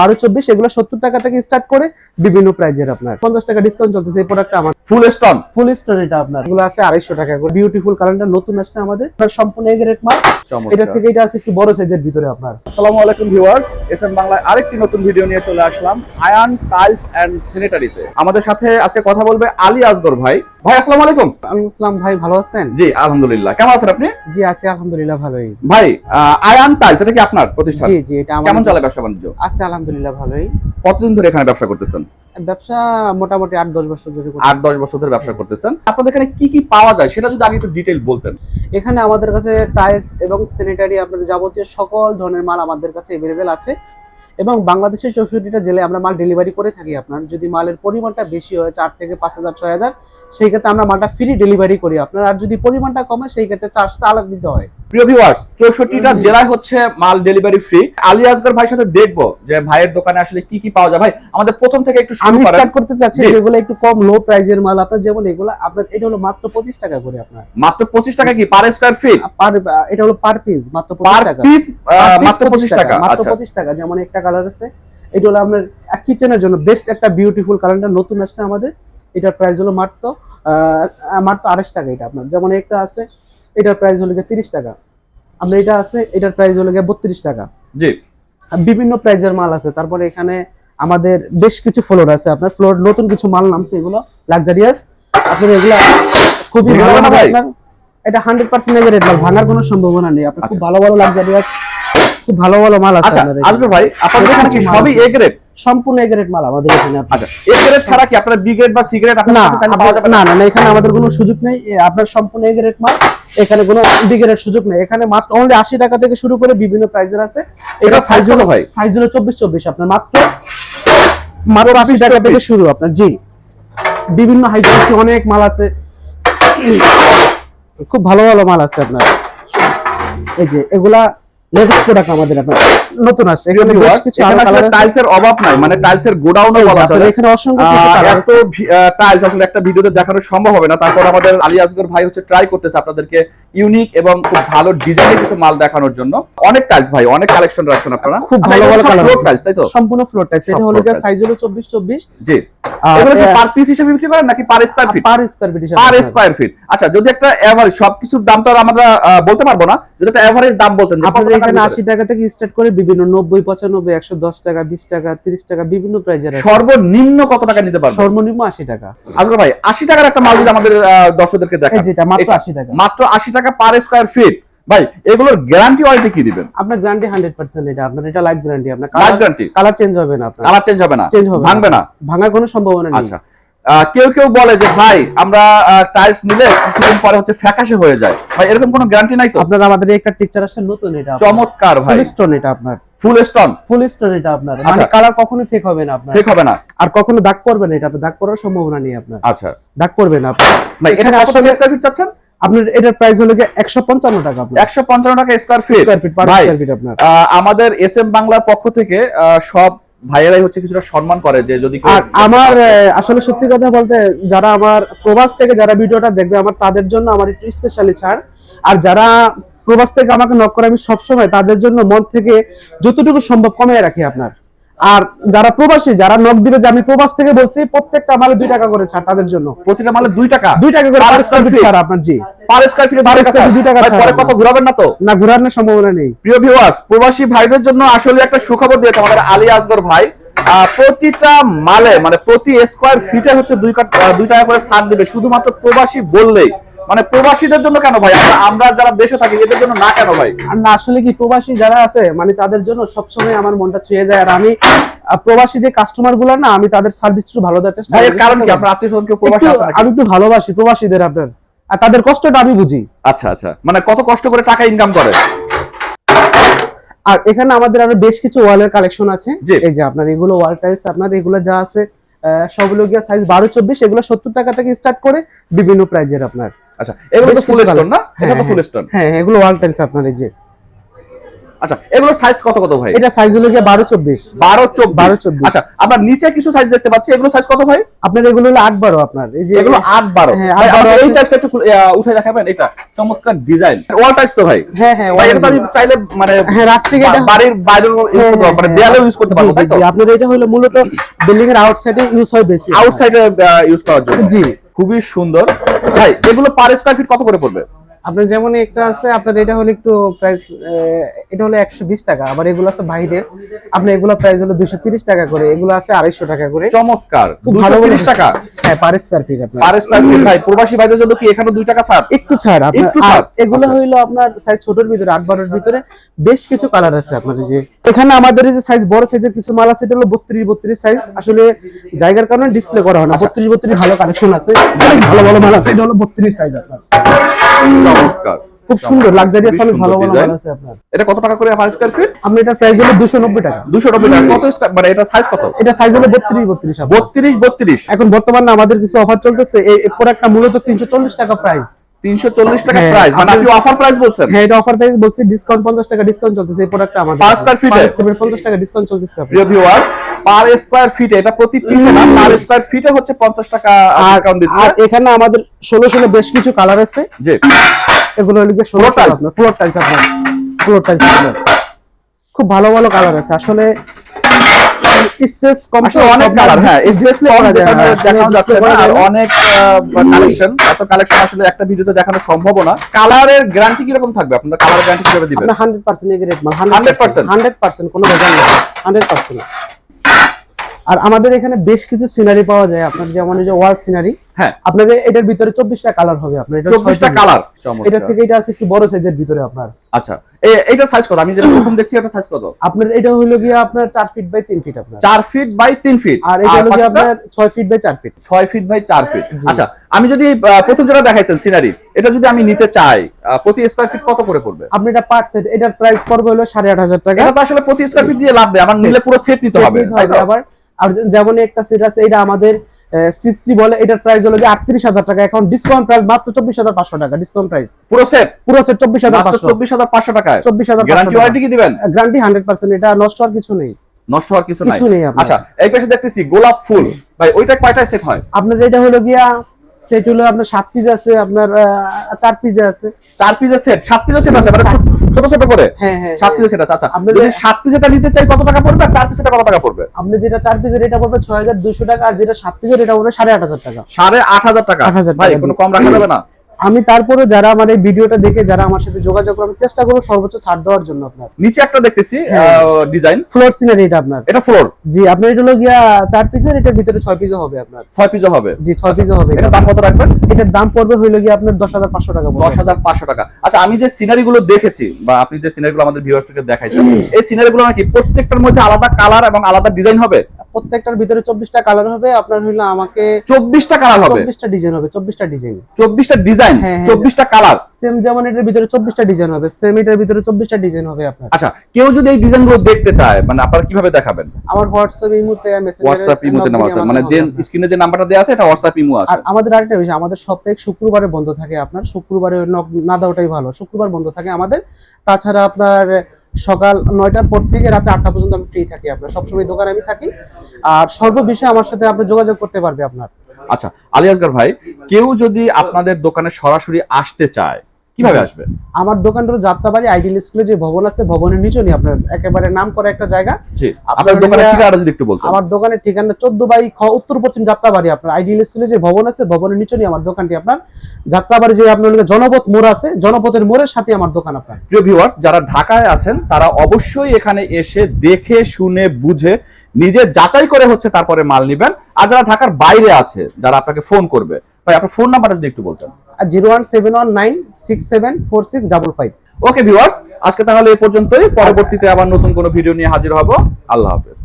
বারো চব্বিশ এগুলো সত্তর টাকা থেকে স্টার্ট করে বিভিন্ন প্রাইজের আপনার। পঞ্চাশ টাকা ডিসকাউন্ট চলতেছে এই প্রোডাক্টটা আমার। ফুল স্টোন ফুল স্টোন এটা আপনার। এগুলো আছে আড়াইশো টাকা করে। বিউটিফুল কালারটা নতুন আসছে আমাদের। সম্পূর্ণ এগ্রেট মাল এটা থেকে এটা আছে একটু বড় সাইজের ভিতরে আপনার। আসসালামু আলাইকুম ভিউয়ার্স এসএম বাংলায় আরেকটি নতুন ভিডিও নিয়ে চলে আসলাম। আয়ান টাইলস অ্যান্ড স্যানিটারিতে আমাদের সাথে আজকে কথা বলবে আলী আসগর ভাই। ভাই আসসালামু আলাইকুম। আমি ইসলাম ভাই ভালো আছেন? জি আলহামদুলিল্লাহ। কেমন আছেন আপনি? জি আছি আলহামদুলিল্লাহ ভালোই। ভাই আয়ান টাইলস এটা কি আপনার প্রতিষ্ঠান? জি জি এটা কেমন চলে ব্যবসা বাণিজ্য? আছে আলহামদুলিল্লাহ ভালোই। কতদিন ধরে এখানে ব্যবসা করতেছেন? ব্যবসা মোটামুটি আট দশ বছর ধরে আট দশ বছর ধরে ব্যবসা করতেছেন। আপনাদের এখানে কি কি পাওয়া যায়? সেটা যদি আগে একটু ডিটেল বলতেন। এখানে আমাদের কাছে টাইলস এবং স্যানিটারি আপনার যাবতীয় সকল ধরনের মাল আমাদের কাছে এভেলেবেল আছে। এবং বাংলাদেশের চৌষট্টিটা জেলায় আমরা মাল ডেলিভারি করে থাকি আপনার। যদি মালের পরিমাণটা বেশি হয়, চার থেকে পাঁচ হাজার, ছয় হাজার, সেই ক্ষেত্রে আমরা মালটা ফ্রি ডেলিভারি করি আপনার। আর যদি পরিমাণটা কমে, সেই ক্ষেত্রে চার্জটা আলাদা দিতে হয়। প্রিয় ভিউয়ার্স চৌষট্টিটা জেলায় হচ্ছে মাল ডেলিভারি ফ্রি আলী আসগর ভাইয়ের সাথে দেখব যে ভাইয়ের দোকানে আসলে কি কি পাওয়া যায়। ভাই আমাদের প্রথম থেকে একটু আমি স্টার্ট করতে চাচ্ছি একটু কম লো প্রাইজের মাল। আপনার যেমন এগুলো আপনার এটা হলো মাত্র পঁচিশ টাকা করে আপনার। মাত্র পঁচিস টাকা কি পার স্কোয়ার ফিট পার এটা হলো পার পিস মাত্র টাকা। পিস মাত্র পঁচিশ টাকা মাত্র আচ্ছা। পঁচিশ টাকা। যেমন একটা কালার আছে এটা হলো আপনার কিচেনের জন্য বেস্ট একটা বিউটিফুল কালারটা নতুন আসছে আমাদের। এটার প্রাইস হলো মাত্র আহ, মাত্র আড়াইশ টাকা এটা আপনার। যেমন একটা আছে এটার প্রাইস হলো গিয়ে তিরিশ টাকা। আপনার এটা আছে এটার প্রাইস হলো গিয়ে বত্রিশ টাকা। জি। বিভিন্ন প্রাইজের মাল আছে তারপরে এখানে আমাদের বেশ কিছু ফ্লোর আছে আপনার ফ্লোর নতুন কিছু মাল নামছে এগুলো লাক্সারিয়াস আপনার এগুলো খুবই ভালো এটা হান্ড্রেড পার্সেন্ট রেট মাল ভাঙার কোনো সম্ভাবনা নেই। আপনার খুব আচ্ছা। ভালো ভালো লাক্সারিয়াস খুব ভালো ভালো মাল আছে আচ্ছা আসবে ভাই আপনাদের এখানে কি সবই আছে। এ গ্রেড সম্পূর্ণ এগ্রেড মাল আমাদের এখানে। আচ্ছা এ গ্রেড ছাড়া কি আপনারা বি গ্রেড বা সি গ্রেড আপনার না? না না এখানে আমাদের কোনো সুযোগ নেই। এ, আপনার সম্পূর্ণ এগ্রেড মাল এখানে কোনো ডিগ্রেড সুযোগ নেই। এখানে মাত্র অনলি আশি টাকা থেকে শুরু করে বিভিন্ন প্রাইজের আছে। এটা সাইজ হলো হয় ভাই? সাইজ হলো চব্বিশ চব্বিশ আপনার। মাত্র মাত্র আশি টাকা থেকে শুরু আপনার। জি। বিভিন্ন হাই অনেক মাল আছে। খুব ভালো ভালো মাল আছে আপনার। এই যে এগুলা লেটেস্ট প্রোডাক্ট আমাদের আপনার। নতুন আসছে এখানে বেশ কিছু আছে টাইলস এর অভাব নাই মানে টাইলস এর গোডাউনও বলা আপনার চলে এখানে অসংখ্য কিছু কালার এত টাইলস আসলে একটা ভিডিওতে দেখানো সম্ভব হবে না। তারপর আমাদের আলী আসগর ভাই হচ্ছে ট্রাই করতেছে আপনাদেরকে ইউনিক এবং খুব ভালো ডিজাইনের কিছু মাল দেখানোর জন্য। অনেক টাইলস ভাই অনেক কালেকশন রাখছেন আপনারা। খুব ভালো ভালো কালার আছে। টাইলস তাই তো? সম্পূর্ণ ফ্লোর টাইস সব এটা হলো tiles। সাইজ হলো চব্বিশ চব্বিশ। জি। এগুলো কি পার পিস হিসেবে বিক্রি করেন নাকি per square feet per square feet per square feet আচ্ছা যদি একটা এভারেজ সবকিছুর দাম তো আমরা বলতে পারব না। যদি একটা এভারেজ দাম বলতেন যে টাকার এখানে ভিতরে? আশি টাকা থেকে স্টার্ট করে বিভিন্ন নব্বই পঁচানব্বই একশো দশ টাকা বিশ টাকা তিরিশ টাকা বিভিন্ন প্রাইজের সর্বনিম্ন কত টাকা নিতে পারব? সর্বনিম্ন আশি টাকা। আজকে ভাই আশি টাকার একটা মাল যদি আমাদের দর্শকদেরকে দেখান। যেটা মাত্র আশি টাকা। মাত্র আশি টাকা পার স্কোয়ার ফিট ভাই এগুলোর গ্যারান্টি ওয়ারেন্টি কি দিবেন? আপনার গ্যারান্টি হান্ড্রেড পার্সেন্ট এটা আপনার এটা লাইফ গ্যারান্টি আপনার লাইফ গ্যারান্টি কালার চেঞ্জ হবে না আপনার। কালার চেঞ্জ হবে না? চেঞ্জ হবে ভাঙবে না? ভাঙার কোনো সম্ভাবনা নেই। আচ্ছা। কেউ কেউ বলে যে ভাই আমরা টাইলস নিলে কিছুদিন পরে হচ্ছে ফ্যাকাশে হয়ে যায়। ভাই এরকম কোনো গ্যারান্টি নাই তো? আপনার আমাদের একটা টিচার আছে নতুন এটা চমৎকার ভাই। ফুল স্টোন এটা আপনার। ফুল স্টোন ফুল স্টোন এটা আপনার। মানে। কালার কখনো ফেক হবে না আপনার। ঠিক হবে না। আর কখনো দাগ পড়বে না এটা দাগ পড়ার সম্ভাবনা নেই আপনার। আচ্ছা। দাগ পড়বে না আপনার। ভাই এটা কত আসলে- স্কয়ার ফিট চাচ্ছেন? আপনার এটার প্রাইস হলো যে একশো পঞ্চান্ন টাকা আপনার। একশো পঞ্চান্ন টাকা square feet square feet per square feet আপনার। আমাদের এস এম বাংলার পক্ষ থেকে আহ, সব ভাইয়েরাই হচ্ছে কিছুটা সম্মান করে যে যদি আর আমার আসলে সত্যি কথা বলতে যারা আমার প্রবাস থেকে যারা ভিডিওটা দেখবে আমার তাদের জন্য আমার একটু স্পেশালি ছাড়। আর যারা প্রবাস থেকে আমাকে নক করে আমি সবসময় তাদের জন্য মন থেকে যতটুকু সম্ভব কমিয়ে রাখি আপনার। আর যারা প্রবাসী যারা নক দিবে যে আমি প্রবাস থেকে বলছি প্রত্যেকটা মালে দুই টাকা করে ছাড় তাদের জন্য। প্রতিটা মালে দুই টাকা? দুই টাকা করে পার স্কয়ার ফিট ছাড় আপনার জি। পার স্কয়ার ফিটে square feet দুই টাকা ছাড় পরে। কত ঘুরাবেন না তো? না ঘোরানোর সম্ভাবনা নেই। প্রিয় ভিউয়ার্স প্রবাসী ভাইদের জন্য আসলে একটা সুখবর দিয়েছে আমাদের আলী আসগর ভাই। আহ, প্রতিটা মালে মানে প্রতি স্কোয়ার ফিটে হচ্ছে দুই দুই টাকা করে ছাড় দিবে। শুধুমাত্র প্রবাসী বললেই। মানে প্রবাসীদের জন্য কেন ভাই? আমরা- যারা দেশে থাকি এদের জন্য না কেন ভাই? আর না আসলে কি প্রবাসী যারা আছে মানে তাদের জন্য সবসময় আমার মনটা ছুঁয়ে যায়। আর আমি প্রবাসী যে কাস্টমারগুলো না আমি তাদের সার্ভিস একটু ভালো দেওয়ার চেষ্টা করি। কারণ কি? আপনার আত্মীয় স্বজন কেউ প্রবাসী আছে আমি একটু ভালোবাসি প্রবাসীদের আপনার। আর তাদের কষ্টটা আমি বুঝি। আচ্ছা আচ্ছা। মানে কত কষ্ট করে টাকা ইনকাম করে? আর এখানে আমাদের আরও বেশ কিছু ওয়ালের কালেকশন আছে। এই যে আপনার এগুলো ওয়াল টাইলস আপনার এগুলো যা আছে সবগুলো গিয়ে সাইজ বারো চব্বিশ এগুলো সত্তর টাকা থেকে স্টার্ট করে বিভিন্ন প্রাইজের আপনার। আচ্ছা এগুলো তো ফুল স্টোন না? হ্যাঁ, এটা তো ফুল হ্যাঁ। স্টোন হ্যাঁ এগুলো ওয়াল টাইলস আপনার এই যে। আচ্ছা এগুলোর সাইজ কত কত ভাই? এটা সাইজ হলো গিয়ে বারো চব্বিশ। বারো চব্বিশ। বারো, চব্বিশ। আচ্ছা আপনার নিচে কিছু সাইজ দেখতে পাচ্ছি এগুলো সাইজ কত ভাই? আপনার এগুলো হলো আট বারো আপনার। এই যে এগুলো আট বারো। হ্যাঁ, ভাই, আট বারো আমাকে এই টাইসটা একটু উঠে দেখাবেন এটা চমৎকার ডিজাইন ওয়াল টাইস তো ভাই। হ্যাঁ হ্যাঁ ভাই, এটা আমি চাইলে মানে হ্যাঁ, রাস্ট্রিক বা- এটা- বাড়ির বাইরেও ইউজ করতে পারব মানে দেয়ালেও ইউজ করতে পারব তাই তো? জি, এটা হলো মূলত বিল্ডিং এর আউটসাইডে ইউজ হয় বেশি। আউটসাইডে ইউজ করার জন্য। জি। খুবই সুন্দর। ভাই এগুলো পার স্কয়ার ফিট কত করে পড়বে? আপনার যেমন একটা আছে আপনার এটা হলো একটু প্রাইস এটা হলো একশো বিশ টাকা আবার এগুলো আছে বাইরে আপনার এগুলো প্রাইস হলো দুশো তিরিশ টাকা করে এগুলো আছে আড়াইশো টাকা করে। চমৎকার ভালো তিরিশ টাকা। হ্যাঁ পার স্কোয়ার ফিট আপনার। পার স্কয়ার ফিট ভাই প্রবাসী ভাইদের জন্য কি এখানে দুই টাকা ছাড়? একটু ছাড় আপনার? এগুলো। হইল আপনার সাইজ ছোটর ভিতরে আট বারোর ভিতরে। বেশ কিছু কালার আছে আপনার যে। এখানে আমাদের যে সাইজ বড় সাইজের কিছু মাল আছে এটা হলো বত্রিশ বত্রিশ সাইজ আসলে জায়গার কারণে ডিসপ্লে করা হয় না। বত্রিশ বত্রিশ ভালো কালেকশন আছে। ভালো ভালো মাল আছে এটা হলো বত্রিশ সাইজ আপনার। চমৎকার। খুব সুন্দর লাক্সারিয়াস অনেক ভালো ভালো আছে আপনার। এটা কত টাকা করে পার স্কয়ার ফিট আপনি এটা প্রাইস হলো দুশো নব্বই টাকা। দুশো নব্বই টাকা। কত মানে এটা সাইজ কত? এটা সাইজ হলো বত্রিশ বত্রিশ আপনার। বত্রিশ বত্রিশ। এখন বর্তমানে আমাদের কিছু অফার চলতেছে এই প্রোডাক্টটা মূলত তিনশো চল্লিশ টাকা প্রাইস তিনশো চল্লিশ টাকা হ্যাঁ, প্রাইস মানে আপনি অফার প্রাইস বলছেন? হ্যাঁ এটা অফার প্রাইস বলছি ডিসকাউন্ট পঞ্চাশ টাকা ডিসকাউন্ট চলতেছে এই প্রোডাক্টটা আমাদের? Per square feet পঞ্চাশ টাকা ডিসকাউন্ট চলতেছে। প্রিয় ভিউয়ার্স পার স্কয়ার ফিট এটা প্রতি পিসে না পার স্কয়ার ফিটে হচ্ছে পঞ্চাশ টাকা ডিসকাউন্ট দিচ্ছে। আর এখানে আমাদের ষোলো ষোলো বেশ কিছু কালার আছে। জি। এগুলো হলো গিয়ে ষোলো Floor আপনার ফ্লোর টাইলস আপনার ফ্লোর টাইলস আপনার। খুব ভালো ভালো কালার আছে। আসলে স্পেস কম অনেক কালার হ্যাঁ স্পেস কম দেখানো যাচ্ছে না আর অনেক কালেকশন এত কালেকশন আসলে একটা ভিডিওতে দেখানো সম্ভব না। কালারের গ্যারান্টি কীরকম থাকবে? আপনারা কালার গ্যারান্টি কীভাবে দিবেন? আপনার হান্ড্রেড পার্সেন্ট এগ্রেড মাল 100% হান্ড্রেড পার্সেন্ট কোনো ভেজাল নেই। হান্ড্রেড পার্সেন্ট আর আমাদের এখানে বেশ কিছু সিনারি পাওয়া যায় আপনার যেমন যে ওয়াল সিনারি হ্যাঁ। আপনার এটার ভিতরে চব্বিশটা কালার হবে আপনার এটা চব্বিশটা কালার এটা থেকে এটা আছে একটু বড় সাইজের ভিতরে আপনার। আচ্ছা এ- এইটা সাইজ কত? আমি যেটা প্রথম দেখছি এটা সাইজ কত? আপনার এটা হইল গিয়ে আপনার চার ফিট বাই তিন ফিট আপনার। চার ফিট বাই তিন ফিট আর এটা হলো আপনার ছয় ফিট বাই চার ফিট ছয় ফিট বাই চার ফিট আচ্ছা আমি যদি প্রথম যেটা দেখাইছেন সিনারি এটা যদি আমি নিতে চাই প্রতি স্কয়ার ফিট কত করে পড়বে? আপনি এটা পার্ট সেট এটার প্রাইস পড়বে হলো সাড়ে আট হাজার টাকা। এটা আসলে প্রতি স্কয়ার ফিট দিয়ে লাভ নেই আমার নিলে পুরো সেট নিতে হবে? আবার। আর যেমন একটা সেট আছে এটা আমাদের সিক্সটি বলে এটার প্রাইস হলো আটত্রিশ হাজার টাকা। এখন ডিসকাউন্ট প্রাইস মাত্র চব্বিশ হাজার পাঁচশো টাকা ডিসকাউন্ট প্রাইস পুরো সেট পুরো সেট চব্বিশ হাজার পাঁচশো। চব্বিশ হাজার পাঁচশো টাকা চব্বিশ হাজার গ্যারান্টি কি দিবেন? গ্যারান্টি হান্ড্রেড পার্সেন্ট এটা নষ্ট হওয়ার কিছু নেই। নষ্ট হওয়ার কিছু নাই? আচ্ছা এই পাশে দেখতেছি গোলাপ ফুল। ভাই ওইটা কয়টা সেট হয়? আপনার এটা হলো গিয়া সেট হলো আপনার সাত পিস আছে আপনার চার পিস আছে। চার পিস সেট সাত পিস সেট আছে মানে ছোট- ছোট করে? হ্যাঁ হ্যাঁ সাত পিস সেট আছে। আচ্ছা আপনি যদি সাত পিসেরটা নিতে চাই কত টাকা পড়বে? আর চার পিসেরটা কত টাকা পড়বে? আপনি যেটা চার পিসের এটা পড়বে ছয় হাজার দুশো টাকা আর যেটা সাত পিসের এটা পড়বে সাড়ে আট হাজার টাকা। সাড়ে আট হাজার টাকা? 8,000 ভাই কোনো কম রাখা যাবে না। আমি তারপরে যারা আমার এই ভিডিওটা দেখে যারা আমার সাথে যোগাযোগ করবে চেষ্টা করব সর্বোচ্চ ছাড় দেওয়ার জন্য আপনার। নিচে একটা দেখতেছি। ডিজাইন ফ্লোর সিনারি এটা আপনার। এটা ফ্লোর জি আপনার এটা হলো গিয়া চার পিসের এটার ভিতরে ছয় পিসও হবে আপনার। ছয় পিসও হবে। জি ছয় পিসও হবে এটা দাম কত রাখবেন? এটার দাম পড়বে হইল গিয়ে আপনার দশ হাজার পাঁচশো টাকা। দশ হাজার পাঁচশো টাকা। আচ্ছা আমি যে সিনারি গুলো দেখেছি বা আপনি যে সিনারি গুলো আমাদের ভিউয়ার্সকে দেখাইছেন এই সিনারি গুলো নাকি প্রত্যেকটার মধ্যে আলাদা কালার এবং আলাদা ডিজাইন হবে? প্রত্যেকটার ভিতরে চব্বিশটা কালার হবে আপনার হইল আমাকে চব্বিশটা কালার হবে? চব্বিশটা ডিজাইন হবে চব্বিশটা ডিজাইন চব্বিশটা ডিজাইন হ্যাঁ, হ্যাঁ। চব্বিশটা কালার সেম যেমন এটার ভিতরে চব্বিশটা ডিজাইন হবে সেম এটার ভিতরে চব্বিশটা ডিজাইন হবে আপনার। আচ্ছা কেউ যদি এই ডিজাইনগুলো দেখতে চায় মানে আপনারা কীভাবে দেখাবেন? আমার হোয়াটসঅ্যাপ এই মুহূর্তে মেসেঞ্জারে হোয়াটসঅ্যাপ ইমোতে নাম আছে। মানে যে স্ক্রিনে যে নাম্বারটা দেওয়া আছে এটা হোয়াটসঅ্যাপ ইমো আছে। আর আমাদের আরেকটা বিষয় আমাদের সপ্তাহে শুক্রবারে বন্ধ থাকে আপনার শুক্রবারে না দেওয়াটাই ভালো। শুক্রবার বন্ধ থাকে আমাদের। তাছাড়া আপনার সকাল নয়টার পর থেকে রাতে আটটা পর্যন্ত আমি ফ্রি থাকি আপনার। সবসময় দোকানে আমি থাকি। আর সর্ব বিষয়ে আমার সাথে আপনি যোগাযোগ করতে পারবে আপনার। আচ্ছা আলী আসগার ভাই, কেউ যদি আপনাদের দোকানে সরাসরি আসতে চায় কীভাবে আসবে? আমার দোকানটা হলো যাত্রাবাড়ি আইডিয়াল স্কুলে যে ভবন আছে ভবনের নিচনই আপনার একেবারে নাম করা একটা জায়গা। জি। আপনার দোকানের ঠিকানাটা যদি একটু বলতেন। আমার দোকানের ঠিকানা চোদ্দ বাই খ উত্তর পশ্চিম যাত্রাবাড়ি আপনার। আইডিয়াল স্কুলে যে ভবন আছে ভবনের নিচনই আমার দোকানটি আপনার। যাত্রাবাড়ি যে আপনার জনপথ মোড় আছে জনপথের মোড়ের সাথে আমার দোকান আপনার। প্রিয় ভিউয়ার্স যারা ঢাকায় আছেন তারা অবশ্যই এখানে এসে দেখে শুনে বুঝে নিজে যাচাই করে হচ্ছে তারপরে মাল নিবেন। আর যারা ঢাকার বাইরে আছে যারা আপনাকে ফোন করবে ভাই আপনার ফোন নাম্বারটা যদি একটু বলতেন। Zero one seven one nine six seven four six double five. Okay viewers আজকে তাহলে এ পর্যন্তই। পরবর্তীতে আবার নতুন কোনো ভিডিও নিয়ে হাজির হব। আল্লাহ হাফেজ।